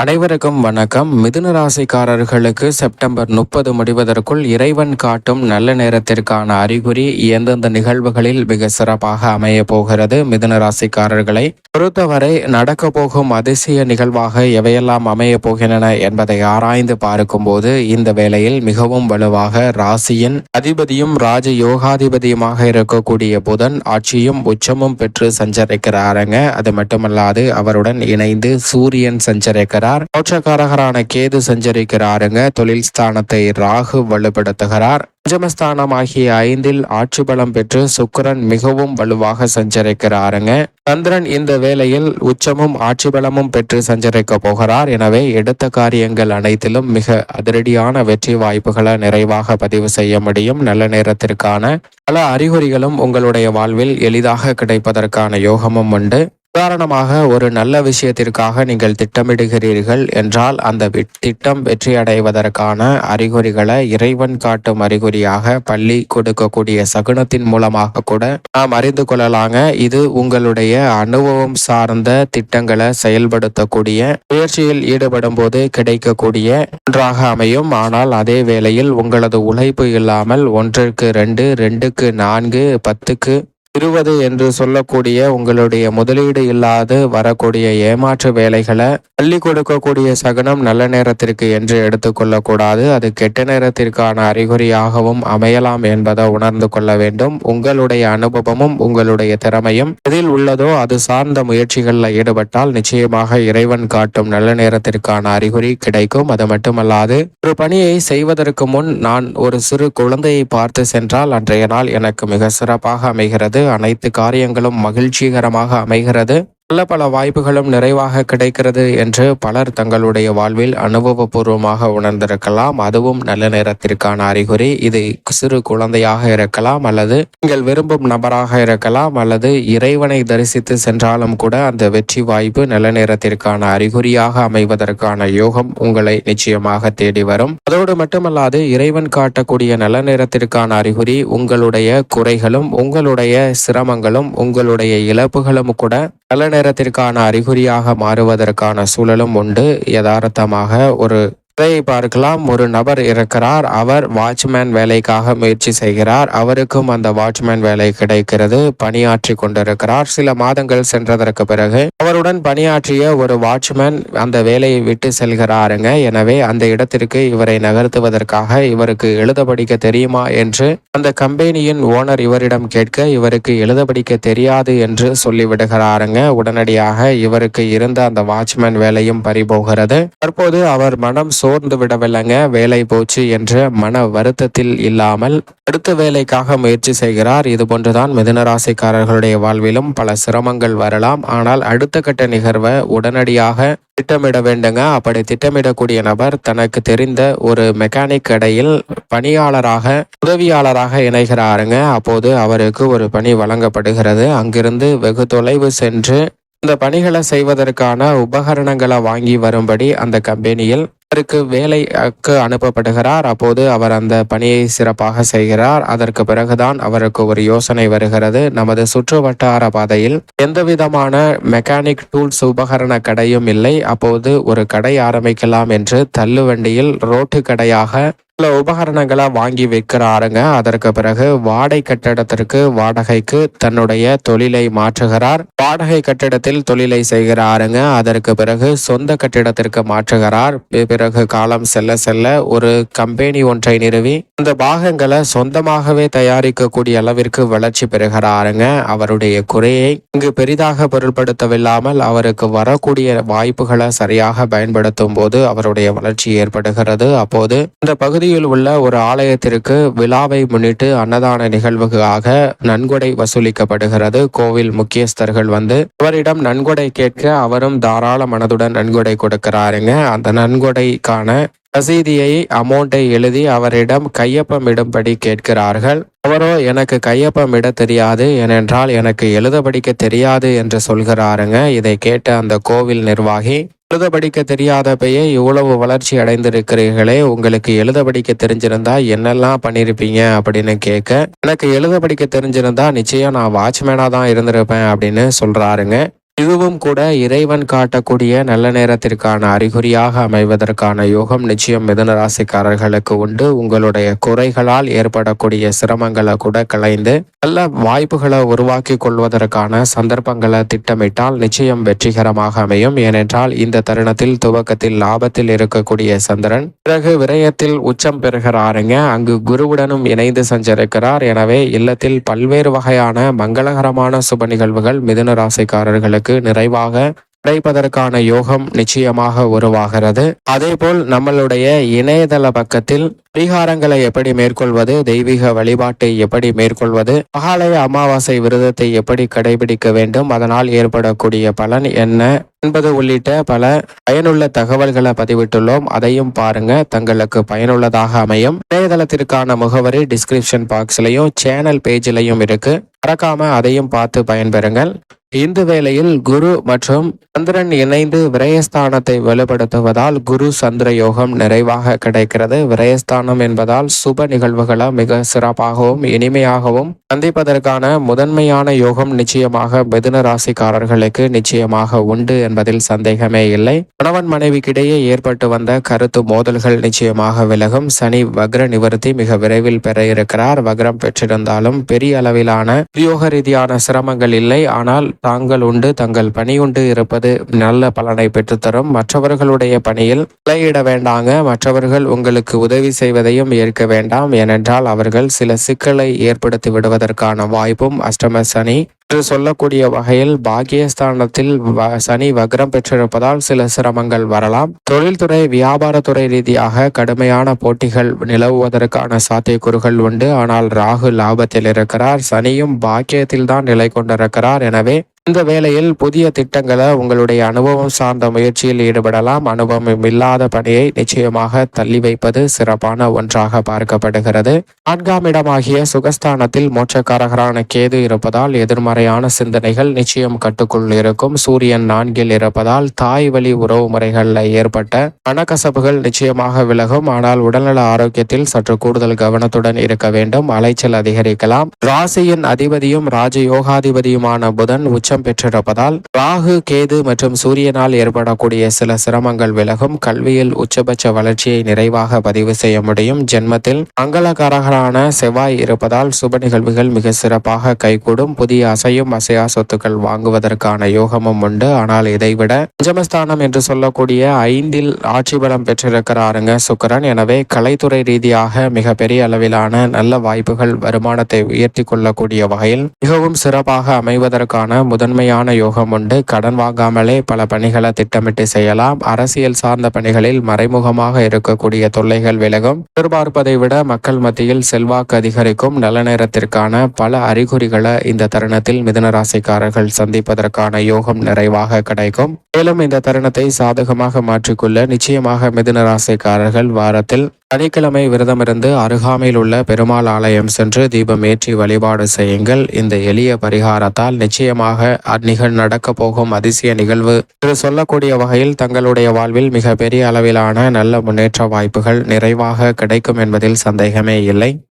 அனைவருக்கும் வணக்கம். மிதுன ராசிக்காரர்களுக்கு செப்டம்பர் முப்பது முடிவதற்குள் இறைவன் காட்டும் நல்ல நேரத்திற்கான அறிகுறி எந்தெந்த நிகழ்வுகளில் மிக சிறப்பாக அமைய போகிறது? மிதுன ராசிக்காரர்களை பொறுத்தவரை நடக்க போகும் அதிசய நிகழ்வாக எவையெல்லாம் அமைய போகின்றன என்பதை ஆராய்ந்து பார்க்கும்போது இந்த வேளையில் மிகவும் வலுவாக ராசியின் அதிபதியும் ராஜ யோகாதிபதியுமாக இருக்கக்கூடிய புதன் ஆட்சியும் உச்சமும் பெற்று சஞ்சரிக்கிறாருங்க. அது மட்டுமல்லாது அவருடன் இணைந்து சூரியன் சஞ்சரிக்கிறார். மோட்சக்காரகரான கேது சஞ்சரிக்கிறாருங்க. தொழில் ஸ்தானத்தை ராகு வலுப்படுத்துகிறார். பஞ்சமஸ்தானம் ஆகிய ஐந்தில் ஆட்சி பலம் பெற்று சுக்கரன் மிகவும் வலுவாக சஞ்சரிக்கிறாருங்க. சந்திரன் இந்த வேளையில் உச்சமும் ஆட்சி பலமும் பெற்று சஞ்சரிக்க போகிறார். எனவே எடுத்த காரியங்கள் அனைத்திலும் மிக அதிரடியான வெற்றி வாய்ப்புகளை நிறைவாக பதிவு செய்ய முடியும். நல்ல நேரத்திற்கான பல அறிகுறிகளும் உங்களுடைய வாழ்வில் எளிதாக கிடைப்பதற்கான யோகமும் உண்டு. உதாரணமாக ஒரு நல்ல விஷயத்திற்காக நீங்கள் திட்டமிடுகிறீர்கள் என்றால் அந்த திட்டம் வெற்றியடைவதற்கான அறிகுறிகளை இறைவன் காட்டும் அறிகுறியாக பள்ளி கொடுக்கக்கூடிய சகுனத்தின் மூலமாக கூட நாம் அறிந்து கொள்ளலாங்க. இது உங்களுடைய அனுபவம் சார்ந்த திட்டங்களை செயல்படுத்தக்கூடிய முயற்சியில் ஈடுபடும் போது கிடைக்கக்கூடிய ஒன்றாக அமையும். ஆனால் அதே வேளையில் உங்களது உழைப்பு இல்லாமல் ஒன்றிற்கு ரெண்டு ரெண்டுக்கு நான்கு பத்துக்கு இருபது என்று சொல்லக்கூடிய உங்களுடைய முதலீடு இல்லாது வரக்கூடிய ஏமாற்று வேலைகளை தள்ளி கொடுக்கக்கூடிய சகுனம் நல்ல நேரத்திற்கு என்று எடுத்துக்கொள்ளக்கூடாது அது கெட்ட நேரத்திற்கான அறிகுறியாகவும் அமையலாம் என்பதை உணர்ந்து கொள்ள வேண்டும். உங்களுடைய அனுபவமும் உங்களுடைய திறமையும் எதில் உள்ளதோ அது சார்ந்த முயற்சிகளில் ஈடுபட்டால் நிச்சயமாக இறைவன் காட்டும் நல்ல நேரத்திற்கான அறிகுறி கிடைக்கும். அது மட்டுமல்லாது ஒரு பணியை செய்வதற்கு முன் நான் ஒரு சிறு குழந்தையை பார்த்து சென்றால் அன்றைய நாள் எனக்கு மிக சிறப்பாக அமைகிறது. அனைத்து காரியங்களும் மகிழ்ச்சிகரமாக அமைகிறது. நல்ல பல வாய்ப்புகளும் நிறைவாக கிடைக்கிறது என்று பலர் தங்களுடைய வாழ்வில் அனுபவபூர்வமாக உணர்ந்திருக்கலாம். அதுவும் நல்ல நேரத்திற்கான அறிகுறி. இது சிறு குழந்தையாக இருக்கலாம் அல்லது நீங்கள் விரும்பும் நபராக இருக்கலாம் அல்லது இறைவனை தரிசித்து சென்றாலும் கூட அந்த வெற்றி வாய்ப்பு நல்ல நேரத்திற்கான அறிகுறியாக அமைவதற்கான யோகம் உங்களை நிச்சயமாக தேடி வரும். அதோடு மட்டுமல்லாது இறைவன் காட்டக்கூடிய நல்ல நேரத்திற்கான அறிகுறி உங்களுடைய குறைகளும் உங்களுடைய சிரமங்களும் உங்களுடைய இழப்புகளும் கூட நல்ல நேரத்திற்கான அறிகுறியாக மாறுவதற்கான சூழலும் உண்டு. யதார்த்தமாக ஒரு வேலையை பார்க்கலாம் ஒரு நபர் இருக்கிறார் அவர் வாட்ச்மேன் வேலைக்காக முயற்சி செய்கிறார். அவருக்கும் அந்த வாட்ச்மேன் வேலை கிடைக்கிறது. பணியாற்றி கொண்டிருக்கிறார். சில மாதங்கள் சென்றதற்கு பிறகு அவருடன் பணியாற்றிய ஒரு வாட்ச்மேன் அந்த வேலையை விட்டு செல்கிறாருங்க. எனவே அந்த இடத்திற்கு இவரை நகர்த்துவதற்காக இவருக்கு எழுத படிக்க தெரியுமா என்று அந்த கம்பெனியின் ஓனர் இவரிடம் கேட்க இவருக்கு எழுத படிக்க தெரியாது என்று சொல்லிவிடுகிறாருங்க. உடனடியாக இவருக்கு இருந்த அந்த வாட்ச்மேன் வேலையும் பறிபோகிறது. தற்போது அவர் மனம் சோர்ந்து விடவில்லைங்க வேலை போச்சு என்ற மன வருத்தத்தில் இல்லாமல் அடுத்த வேலைக்காக முயற்சி செய்கிறார். இது போன்றுதான் மிதுனராசிக்காரர்களுடைய வாழ்விலும் பல சிரமங்கள் வரலாம். ஆனால் அடுத்த கட்ட நிகழ்வை உடனடியாக திட்டமிட வேண்டுங்க. அப்படி திட்டமிடக்கூடிய நபர் தனக்கு தெரிந்த ஒரு மெக்கானிக் கடையில் பணியாளராக உதவியாளராக இணைகிறாருங்க. அப்போது அவருக்கு ஒரு பணி வழங்கப்படுகிறது. அங்கிருந்து வெகு தொலைவு சென்று இந்த பணிகளை செய்வதற்கான உபகரணங்களை வாங்கி வரும்படி அந்த கம்பெனியில் அவருக்கு வேலைக்கு அனுப்பப்படுகிறார். அப்போது அவர் அந்த பணியை சிறப்பாக செய்கிறார். அதற்கு பிறகுதான் அவருக்கு ஒரு யோசனை வருகிறது. நமது சுற்று வட்டார பாதையில் எந்த விதமான மெக்கானிக் டூல்ஸ் உபகரண கடையும் இல்லை. அப்போது ஒரு கடை ஆரம்பிக்கலாம் என்று தள்ளுவண்டியில் ரோட்டு கடையாக சில உபகரணங்களை வாங்கி விற்கிறாருங்க அதற்கு பிறகு வாடகை கட்டடத்திற்கு வாடகைக்கு தன்னுடைய தொழிலை மாற்றுகிறார். வாடகை கட்டிடத்தில் தொழிலை செய்கிறாருங்க அதற்கு பிறகு சொந்த கட்டிடத்திற்கு மாற்றுகிறார். பிறகு காலம் செல்ல செல்ல ஒரு கம்பெனி ஒன்றை நிறுவி அந்த பாகங்களை சொந்தமாகவே தயாரிக்கக்கூடிய அளவிற்கு வளர்ச்சி பெறுகிறாருங்க அவருடைய குறையை இங்கு பெரிதாக பொருட்படுத்தவில்லாமல் அவருக்கு வரக்கூடிய வாய்ப்புகளை சரியாக பயன்படுத்தும் போது அவருடைய வளர்ச்சி ஏற்படுகிறது. அப்போது இந்த பகுதியில் உள்ள ஒரு ஆலயத்திற்கு விழாவை முன்னிட்டு அன்னதான நிகழ்வுக்காக நன்கொடை வசூலிக்கப்படுகிறது. கோவில் முக்கியஸ்தர்கள் வந்து அவரிடம் நன்கொடை கேட்க அவரும் தாராள மனதுடன் நன்கொடை கொடுக்கிறாருங்க. அந்த நன்கொடைக்கான ரசீதியை அமௌண்ட்டை எழுதி அவரிடம் கையொப்பமிடும்படி கேட்கிறார்கள். அவரோ எனக்கு கையொப்பமிட தெரியாது ஏனென்றால் எனக்கு எழுத படிக்க தெரியாது என்று சொல்கிறாருங்க. இதை கேட்ட அந்த கோவில் நிர்வாகி எழுத படிக்க தெரியாத பெயே இவ்வளவு வளர்ச்சி அடைந்திருக்கிறீர்களே உங்களுக்கு எழுத படிக்க தெரிஞ்சிருந்தா என்னெல்லாம் பண்ணியிருப்பீங்க அப்படின்னு கேட்க எனக்கு எழுத படிக்க தெரிஞ்சிருந்தா நிச்சயம் நான் வாட்ச்மேனாக தான் இருந்திருப்பேன் அப்படின்னு சொல்றாருங்க. இதுவும் கூட இறைவன் காட்டக்கூடிய நல்ல நேரத்திற்கான அறிகுறியாக அமைவதற்கான யோகம் நிச்சயம் மிதுன ராசிக்காரர்களுக்கு உண்டு. உங்களுடைய குறைகளால் ஏற்படக்கூடிய சிரமங்களை கூட கலைந்து நல்ல வாய்ப்புகளை உருவாக்கி கொள்வதற்கான சந்தர்ப்பங்களை திட்டமிட்டால் நிச்சயம் வெற்றிகரமாக அமையும். ஏனென்றால் இந்த தருணத்தில் துவக்கத்தில் லாபத்தில் இருக்கக்கூடிய சந்திரன் பிறகு விரயத்தில் உச்சம் பெறுகிறாருங்க. அங்கு குருவுடனும் இணைந்து சஞ்சரிக்கிறார். எனவே இல்லத்தில் பல்வேறு வகையான மங்களகரமான சுப நிகழ்வுகள் மிதுன ராசிக்காரர்களுக்கு நிறைவாக கிடைப்பதற்கான யோகம் நிச்சயமாக உருவாகிறது. அதேபோல் நம்மளுடைய இணையதள பக்கத்தில் பரிகாரங்களை எப்படி மேற்கொள்வது தெய்வீக வழிபாட்டை எப்படி மேற்கொள்வது மகாலய அமாவாசை விரதத்தை எப்படி கடைபிடிக்க வேண்டும் அதனால் ஏற்படக்கூடிய பலன் என்ன என்பது உள்ளிட்ட பல பயனுள்ள தகவல்களை பதிவிட்டுள்ளோம். அதையும் பாருங்க. தங்களுக்கு பயனுள்ளதாக அமையும். இணையதளத்திற்கான முகவரி டிஸ்கிரிப்ஷன் பாக்ஸ்லையும் சேனல் பேஜ்லையும் இருக்கு. மறக்காம அதையும் பார்த்து பயன்பெறுங்கள். இந்த வேளையில் குரு மற்றும் சந்திரன் இணைந்து விரயஸ்தானத்தை வலுப்படுத்துவதால் குரு சந்திர யோகம் நிறைவாக கிடைக்கிறது. விரயஸ்தானம் என்பதால் சுப நிகழ்வுகளை மிக சிறப்பாகவும் இனிமையாகவும் சந்திப்பதற்கான முதன்மையான யோகம் நிச்சயமாக மிதுன ராசிக்காரர்களுக்கு நிச்சயமாக உண்டு என்பதில் சந்தேகமே இல்லை. கணவன் மனைவிக்கிடையே ஏற்பட்டு வந்த கருத்து மோதல்கள் நிச்சயமாக விலகும். சனி வக்ர நிவர்த்தி மிக விரைவில் பெற இருக்கிறார். வக்ரம் பெற்றிருந்தாலும் பெரிய அளவிலான யோக ரீதியான சிரமங்கள் இல்லை. ஆனால் தாங்கள் உண்டு தங்கள் பணி உண்டு இருப்பது நல்ல பலனை பெற்றுத்தரும். மற்றவர்களுடைய பணியில் தலையிட வேண்டாங்க. மற்றவர்கள் உங்களுக்கு உதவி செய்ய செய்வதையும் ஏற்க வேண்டாம். ஏனென்றால் அவர்கள் சில சிக்கலை ஏற்படுத்தி விடுவதற்கான வாய்ப்பும் அஷ்டம சனி என்று சொல்லக்கூடிய வகையில் பாக்கியஸ்தானத்தில் வ- சனி வக்ரம் பெற்றிருப்பதால் சில சிரமங்கள் வரலாம். தொழில்துறை வியாபாரத்துறை ரீதியாக கடுமையான போட்டிகள் நிலவுவதற்கான சாத்தியக்கூறுகள் உண்டு. ஆனால் ராகு லாபத்தில் இருக்கிறார். சனியும் பாக்கியத்தில் தான் நிலை கொண்டிருக்கிறார். எனவே இந்த வேளையில் புதிய திட்டங்களை உங்களுடைய அனுபவம் சார்ந்த முயற்சியில் ஈடுபடலாம். அனுபவம் இல்லாத பணியை நிச்சயமாக தள்ளி வைப்பது சிறப்பான ஒன்றாக பார்க்கப்படுகிறது. நான்காம் இடமாகிய சுகஸ்தானத்தில் மோட்சக்காரகரான கேது இருப்பதால் எதிர்மறையான சிந்தனைகள் நிச்சயம் கட்டுக்குள் இருக்கும். சூரியன் நான்கில் இருப்பதால் தாய் வழி உறவு முறைகளில் ஏற்பட்ட மனக்கசப்புகள் நிச்சயமாக விலகும். ஆனால் உடல்நல ஆரோக்கியத்தில் சற்று கூடுதல் கவனத்துடன் இருக்க வேண்டும். அலைச்சல் அதிகரிக்கலாம். ராசியின் அதிபதியும் ராஜயோகாதிபதியுமான புதன் உச்ச உச்சம் பெற்றிருப்பதால் ராகு கேது மற்றும் சூரியனால் ஏற்படக்கூடிய சில சிரமங்கள் விலகும். கல்வியில் உச்சபட்ச வளர்ச்சியை நிறைவாக பதிவு செய்ய முடியும். ஜென்மத்தில் மங்களகாரகரான செவ்வாய் இருப்பதால் சுப நிகழ்வுகள் மிக சிறப்பாக கைகூடும். புதிய அசையும் அசையா சொத்துக்கள் வாங்குவதற்கான யோகமும் உண்டு. ஆனால் இதைவிட பஞ்சமஸ்தானம் என்று சொல்லக்கூடிய ஐந்தில் ஆட்சி பலம் பெற்றிருக்கிறாருங்க சுக்கரன். எனவே கலைத்துறை ரீதியாக மிக பெரிய அளவிலான நல்ல வாய்ப்புகள் வருமானத்தை உயர்த்தி கொள்ளக்கூடிய வகையில் மிகவும் சிறப்பாக அமைவதற்கான முதன்மையான யோகம் உண்டு. கடன் வாங்காமலே பல பணிகளை திட்டமிட்டு செய்யலாம். அரசியல் சார்ந்த பணிகளில் மறைமுகமாக இருக்கக்கூடிய தொல்லைகள் விலகும். எதிர்பார்ப்பதை விட மக்கள் மத்தியில் செல்வாக்கு அதிகரிக்கும் நல்ல நேரத்திற்கான பல அறிகுறிகளை இந்த தருணத்தில் மிதனராசிக்காரர்கள் சந்திப்பதற்கான யோகம் நிறைவாக கிடைக்கும். மேலும் இந்த தருணத்தை சாதகமாக மாற்றிக்கொள்ள நிச்சயமாக மிதனராசிக்காரர்கள் வாரத்தில் சனிக்கிழமை விரதமிருந்து அருகாமையில் உள்ள பெருமாள் ஆலயம் சென்று தீபம் ஏற்றி வழிபாடு செய்யுங்கள். இந்த எளிய பரிகாரத்தால் நிச்சயமாக அந்நிகழ் நடக்கப் போகும் அதிசய நிகழ்வு. என்று சொல்லக்கூடிய வகையில் தங்களுடைய வாழ்வில் மிக பெரிய அளவிலான நல்ல முன்னேற்ற வாய்ப்புகள் நிறைவாக கிடைக்கும் என்பதில் சந்தேகமே இல்லை.